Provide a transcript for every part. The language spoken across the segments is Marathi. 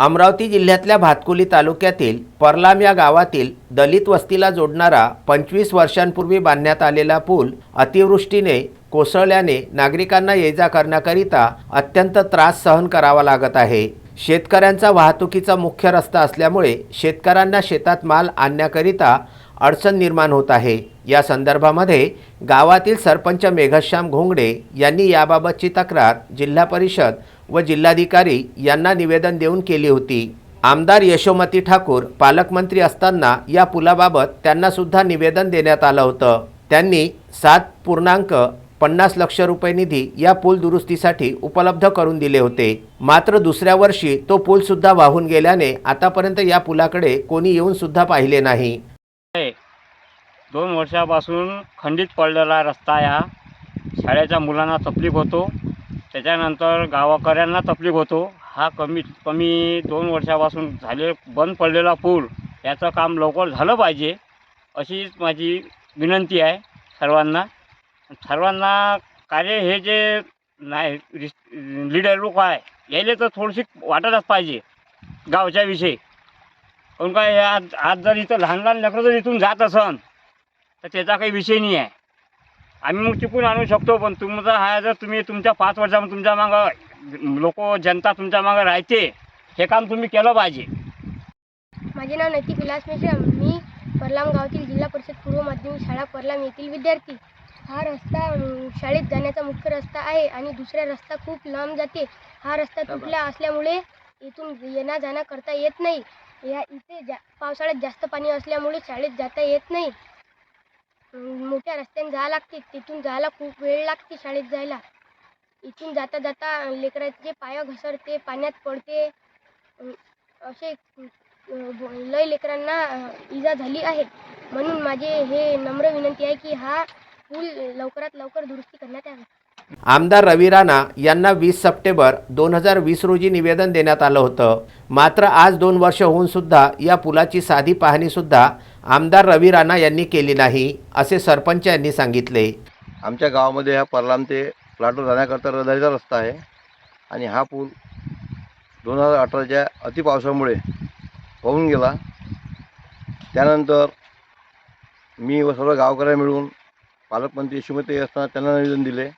अमरावती जिल्ह्यातल्या भातकुली तालुक्यातील परलाम या गावातील दलित वस्तीला जोडणारा पंचवीस वर्षांपूर्वी बांधण्यात आलेला पूल अतिवृष्टीने कोसळल्याने नागरिकांना ये जा करण्याकरिता अत्यंत त्रास सहन करावा लागत आहे. शेतकऱ्यांचा वाहतुकीचा मुख्य रस्ता असल्यामुळे शेतकऱ्यांना शेतात माल आणण्याकरिता अडचण निर्माण होत आहे. या संदर्भामध्ये गावातील सरपंच मेघश्याम घोंगडे यांनी याबाबतची तक्रार जिल्हा परिषद व जिल्हाधिकारी यांना निवेदन देऊन केली होती. आमदार यशोमती ठाकूर पालकमंत्री असताना या पुलाबाबत त्यांनासुद्धा निवेदन देण्यात आलं होतं. त्यांनी सात पूर्णांक पन्नास लक्ष रुपये निधी या पूल दुरुस्तीसाठी उपलब्ध करून दिले होते. मात्र दुसऱ्या वर्षी तो पूलसुद्धा वाहून गेल्याने आतापर्यंत या पुलाकडे कोणी येऊन सुद्धा पाहिले नाही. दोन वर्षापासून खंडित पडलेला रस्ता या शाळेच्या मुलांना तकलीफ होतो. त्याच्यानंतर गावाकऱ्यांना तकलीफ होतो. हा कमीत कमी दोन वर्षापासून झाले बंद पडलेला पूल याचं काम लवकर झालं पाहिजे अशीच माझी विनंती आहे सर्वांना. सर्वांना कार्य हे जे नाही लिडर लोक आहे यायले तर थोडीशी वाटतच पाहिजे गावच्या विषयी. पण काय आज आज जर इथं लहान लहान लेकरं जर इथून जात असन तर त्याचा काही विषय नाही आहे. आम्ही मग चुकून आणू शकतो पण तुमचा हा जर तुम्ही तुमच्या पाच वर्षामध्ये तुमच्या मागं लोक जनता तुमच्या मागं राहते हे काम तुम्ही केलं पाहिजे. माझे नाव नैतिक विलास मिश्र मी परलाम गावातील जिल्हा परिषद पूर्व माध्यमिक शाळा परलाम येथील विद्यार्थी. हा रस्ता शाळेत जाण्याचा मुख्य रस्ता आहे आणि दुसरा रस्ता खूप लांब जाते. हा रस्ता तुटला असल्यामुळे इथून येणं जाणं करता येत नाही. या इथे जा पावसाळ्यात जास्त पाणी असल्यामुळे शाळेत जाता येत नाही. मोठ्या रस्त्याने जावं लागते. तिथून जायला खूप वेळ लागते शाळेत जायला. इथून जाता जाता लेकराचे पाय घसरते पाण्यात पडते असे लय लेकरांना इजा झाली आहे. म्हणून माझे हे नम्र विनंती आहे की हा पूल लवकरात लवकर दुरुस्ती करण्यात यावी. आमदार रवी राणा यांना वीस सप्टेंबर दोन हजार वीस रोजी निवेदन देण्यात आलं होतं. मात्र आज दोन वर्ष होऊन सुद्धा या पुलाची साधी पाहणीसुद्धा आमदार रवी राणा यांनी केली नाही असे सरपंच यांनी सांगितले. आमच्या गावामध्ये हा परलाम ते प्लाटो जाण्याकरता रहदारीचा रस्ता आहे आणि हा पूल दोन हजार अठराच्या अतिपावसामुळे होऊन गेला. त्यानंतर मी व सर्व गावकऱ्या मिळून पालकमंत्री यशोमती असताना त्यांना निवेदन दिले.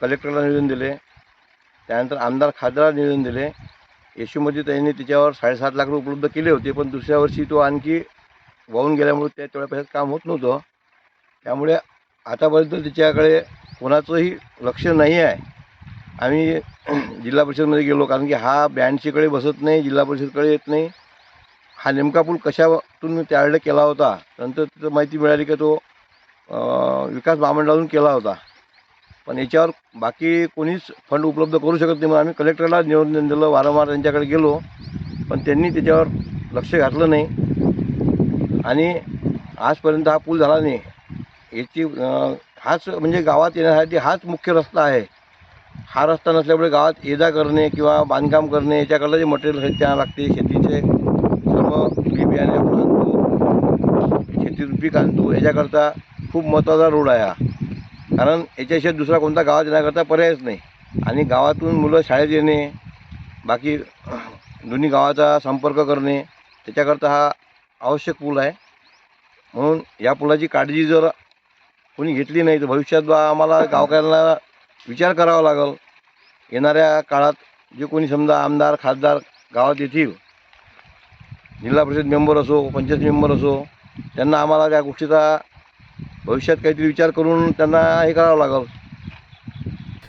कलेक्टरला निवेदन दिले. त्यानंतर आमदार खासदार निवेदन दिले. येशूमध्ये त्यांनी त्याच्यावर साडेसात लाख रुपये उपलब्ध केले होते पण दुसऱ्या वर्षी तो आणखी वाहून गेल्यामुळे त्या तेवढ्या पैशात काम होत नव्हतं. त्यामुळे आतापर्यंत त्याच्याकडे कोणाचंही लक्ष नाही आहे. आम्ही जिल्हा परिषदमध्ये गेलो कारण की हा बँडशीकडे बसत नाही जिल्हा परिषदकडे येत नाही. हा नेमका पूल कशातून त्यावेळेला केला होता? नंतर तिथं माहिती मिळाली की तो विकास महामंडळातून केला होता. पण याच्यावर बाकी कोणीच फंड उपलब्ध करू शकत नाही मग आम्ही कलेक्टरला निवेदन दिलं वारंवार त्यांच्याकडे गेलो. पण त्यांनी त्याच्यावर लक्ष घातलं नाही. आणि आजपर्यंत हा पूल झाला नाही. याची हाच म्हणजे गावात येण्यासाठी हाच मुख्य रस्ता आहे. हा रस्ता नसल्यामुळे गावात येजा करणे किंवा बांधकाम करणे याच्याकडलं जे मटेरियल साहित्य लागते. शेतीचे सर्व बी बियाणे आपण आणतो. शेतीत पीक आणतो. याच्याकरता खूप महत्त्वाचा रोड आहे हा. कारण याच्याशिवाय दुसरा कोणता गावात येण्याकरता पर्यायच नाही. आणि गावातून मुलं शाळेत येणे बाकी दोन्ही गावाचा संपर्क करणे त्याच्याकरता हा आवश्यक पूल आहे. म्हणून या पुलाची काळजी जर कोणी घेतली नाही तर भविष्यात बा आम्हाला गावकऱ्यांना विचार करावा लागेल. येणाऱ्या काळात जे कोणी समजा आमदार खासदार गावात येतील जिल्हा परिषद मेंबर असो पंचायत मेंबर असो त्यांना आम्हाला त्या गोष्टीचा भविष्यात काहीतरी विचार करून त्यांना हे करावं लागेल.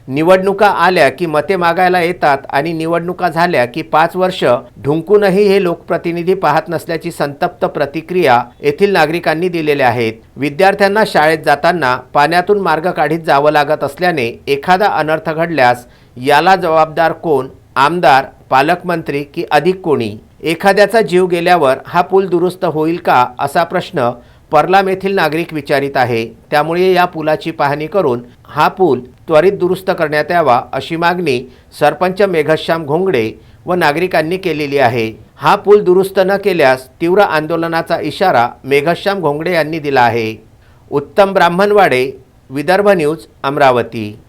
निवडणुका आल्या की मते मागायला येतात आणि निवडणुका झाल्या की पाच वर्ष ढुंकूनही हे लोकप्रतिनिधी पाहत नसल्याची संतप्त प्रतिक्रिया येथील नागरिकांनी दिलेल्या आहेत. विद्यार्थ्यांना शाळेत जाताना पाण्यातून मार्ग काढीत जावं लागत असल्याने एखादा अनर्थ घडल्यास याला जबाबदार कोण? आमदार पालकमंत्री की अधिक कोणी? एखाद्याचा जीव गेल्यावर हा पूल दुरुस्त होईल का? असा प्रश्न परलाम येथील नागरिक विचारित आहे. त्यामुळे या पुलाची पाहणी करून हा पूल त्वरित दुरुस्त करण्यात यावा अशी मागणी सरपंच मेघश्याम घोंगडे व नागरिकांनी केलेली आहे. हा पूल दुरुस्त न केल्यास तीव्र आंदोलनाचा इशारा मेघश्याम घोंगडे यांनी दिला आहे. उत्तम ब्राह्मणवाडे विदर्भ न्यूज अमरावती.